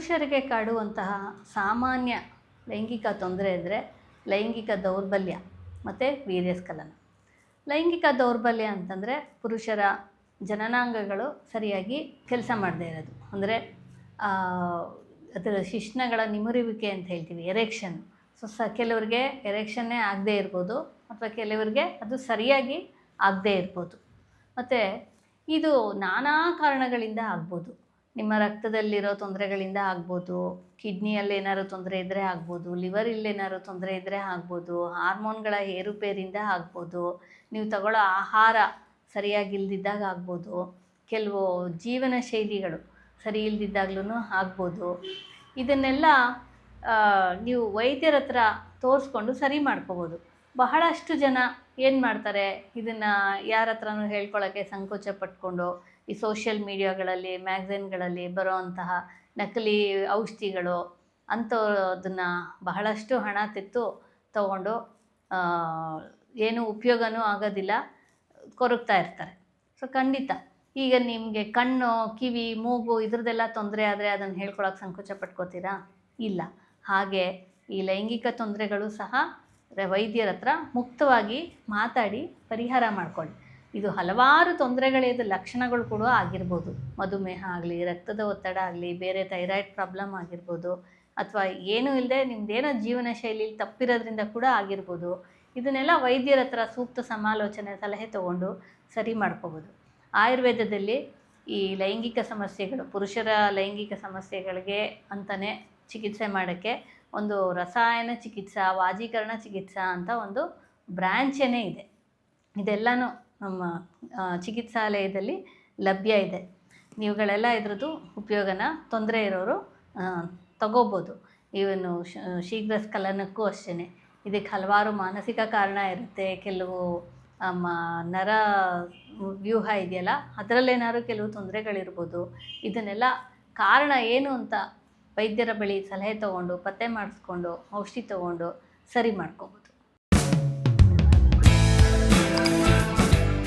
ಪುರುಷರಿಗೆ ಕಾಡುವಂತಹ ಸಾಮಾನ್ಯ ಲೈಂಗಿಕ ತೊಂದರೆ ಅಂದರೆ ಲೈಂಗಿಕ ದೌರ್ಬಲ್ಯ ಮತ್ತು ವೀರ್ಯಸ್ಖಲನ. ಲೈಂಗಿಕ ದೌರ್ಬಲ್ಯ ಅಂತಂದರೆ ಪುರುಷರ ಜನನಾಂಗಗಳು ಸರಿಯಾಗಿ ಕೆಲಸ ಮಾಡದೇ ಇರೋದು. ಅಂದರೆ ಅದರ ಶಿಶ್ನಗಳ ನಿಮುರುವಿಕೆ ಅಂತ ಹೇಳ್ತೀವಿ ಎರೆಕ್ಷನ್ ಸೊ ಸ, ಕೆಲವರಿಗೆ ಎರೆಕ್ಷನ್ನೇ ಆಗದೇ ಇರ್ಬೋದು, ಅಥವಾ ಕೆಲವರಿಗೆ ಅದು ಸರಿಯಾಗಿ ಆಗದೇ ಇರ್ಬೋದು. ಮತ್ತು, ಇದು ನಾನಾ ಕಾರಣಗಳಿಂದ ಆಗ್ಬೋದು. ನಿಮ್ಮ ರಕ್ತದಲ್ಲಿರೋ ತೊಂದರೆಗಳಿಂದ ಆಗ್ಬೋದು, ಕಿಡ್ನಿಯಲ್ಲಿ ಏನಾದ್ರು ತೊಂದರೆ ಇದ್ದರೆ ಆಗ್ಬೋದು, ಲಿವರಲ್ಲಿ ಏನಾದ್ರು ತೊಂದರೆ ಇದ್ದರೆ ಆಗ್ಬೋದು, ಹಾರ್ಮೋನ್ಗಳ ಏರುಪೇರಿಂದ ಆಗ್ಬೋದು, ನೀವು ತಗೊಳ್ಳೋ ಆಹಾರ ಸರಿಯಾಗಿಲ್ದಿದ್ದಾಗ ಆಗ್ಬೋದು, ಕೆಲವು ಜೀವನ ಶೈಲಿಗಳು ಸರಿ ಇಲ್ದಿದ್ದಾಗ್ಲೂ ಆಗ್ಬೋದು. ಇದನ್ನೆಲ್ಲ ನೀವು ವೈದ್ಯರ ಹತ್ರ ತೋರಿಸ್ಕೊಂಡು ಸರಿ ಮಾಡ್ಕೋಬೋದು. ಬಹಳಷ್ಟು ಜನ ಏನು ಮಾಡ್ತಾರೆ, ಇದನ್ನು ಯಾರ ಹತ್ರನೂ ಹೇಳ್ಕೊಳ್ಳೋಕ್ಕೆ ಸಂಕೋಚ ಪಟ್ಕೊಂಡು ಈ ಸೋಷಿಯಲ್ ಮೀಡಿಯಾಗಳಲ್ಲಿ ಮ್ಯಾಗ್ಝಿನ್ಗಳಲ್ಲಿ ಬರೋವಂತಹ ನಕಲಿ ಔಷಧಿಗಳು ಅಂಥದನ್ನು ಬಹಳಷ್ಟು ಹಣ ತೆತ್ತು ತಗೊಂಡು ಏನು ಉಪಯೋಗನೂ ಆಗೋದಿಲ್ಲ, ಕೊರಗ್ತಾ ಇರ್ತಾರೆ. ಸೊ ಖಂಡಿತ. ಈಗ ನಿಮಗೆ ಕಣ್ಣು, ಕಿವಿ, ಮೂಗು ಇದ್ರದ್ದೆಲ್ಲ ತೊಂದರೆ ಆದರೆ ಅದನ್ನು ಹೇಳ್ಕೊಳಕ್ಕೆ ಸಂಕೋಚ ಪಟ್ಕೋತೀರಾ? ಇಲ್ಲ. ಹಾಗೆ ಈ ಲೈಂಗಿಕ ತೊಂದರೆಗಳು ಸಹ ವೈದ್ಯರ ಹತ್ರ ಮುಕ್ತವಾಗಿ ಮಾತಾಡಿ ಪರಿಹಾರ ಮಾಡ್ಕೊಳ್ಳಿ. ಇದು ಹಲವಾರು ತೊಂದರೆಗಳಿದ ಲಕ್ಷಣಗಳು ಕೂಡ ಆಗಿರ್ಬೋದು. ಮಧುಮೇಹ ಆಗಲಿ, ರಕ್ತದ ಒತ್ತಡ ಆಗಲಿ, ಬೇರೆ ಥೈರಾಯ್ಡ್ ಪ್ರಾಬ್ಲಮ್ ಆಗಿರ್ಬೋದು, ಅಥವಾ ಏನೂ ಇಲ್ಲದೆ ನಿಮ್ಮದೇನೋ ಜೀವನ ಶೈಲಿಲಿ ತಪ್ಪಿರೋದ್ರಿಂದ ಕೂಡ ಆಗಿರ್ಬೋದು. ಇದನ್ನೆಲ್ಲ ವೈದ್ಯರ ಹತ್ರ ಸೂಕ್ತ ಸಮಾಲೋಚನೆ, ಸಲಹೆ ತಗೊಂಡು ಸರಿ ಮಾಡ್ಕೋಬೋದು. ಆಯುರ್ವೇದದಲ್ಲಿ ಈ ಲೈಂಗಿಕ ಸಮಸ್ಯೆಗಳು, ಪುರುಷರ ಲೈಂಗಿಕ ಸಮಸ್ಯೆಗಳಿಗೆ ಅಂತಲೇ ಚಿಕಿತ್ಸೆ ಮಾಡೋಕ್ಕೆ ಒಂದು ರಸಾಯನ ಚಿಕಿತ್ಸಾ, ವಾಜೀಕರಣ ಚಿಕಿತ್ಸಾ ಅಂತ ಒಂದು ಬ್ರ್ಯಾಂಚೇ ಇದೆ. ಇದೆಲ್ಲನೂ ನಮ್ಮ ಚಿಕಿತ್ಸಾಲಯದಲ್ಲಿ ಲಭ್ಯ ಇದೆ. ನೀವುಗಳೆಲ್ಲ ಇದ್ರದ್ದು ಉಪಯೋಗನ ತೊಂದರೆ ಇರೋರು ತಗೋಬೋದು. ಇವನು ಶೀಘ್ರ ಸ್ಖಲನಕ್ಕೂ ಅಷ್ಟೇ ಇದಕ್ಕೆ ಹಲವಾರು ಮಾನಸಿಕ ಕಾರಣ ಇರುತ್ತೆ. ಕೆಲವು, ನಮ್ಮ ನರ ವ್ಯೂಹ ಇದೆಯಲ್ಲ, ಅದರಲ್ಲೇನಾದ್ರೂ ಕೆಲವು ತೊಂದರೆಗಳಿರ್ಬೋದು. ಇದನ್ನೆಲ್ಲ ಕಾರಣ ಏನು ಅಂತ ವೈದ್ಯರ ಬಳಿ ಸಲಹೆ ತಗೊಂಡು, ಪತ್ತೆ ಮಾಡಿಸ್ಕೊಂಡು, ಔಷಧಿ ತಗೊಂಡು ಸರಿ ಮಾಡ್ಕೋಬೋದು.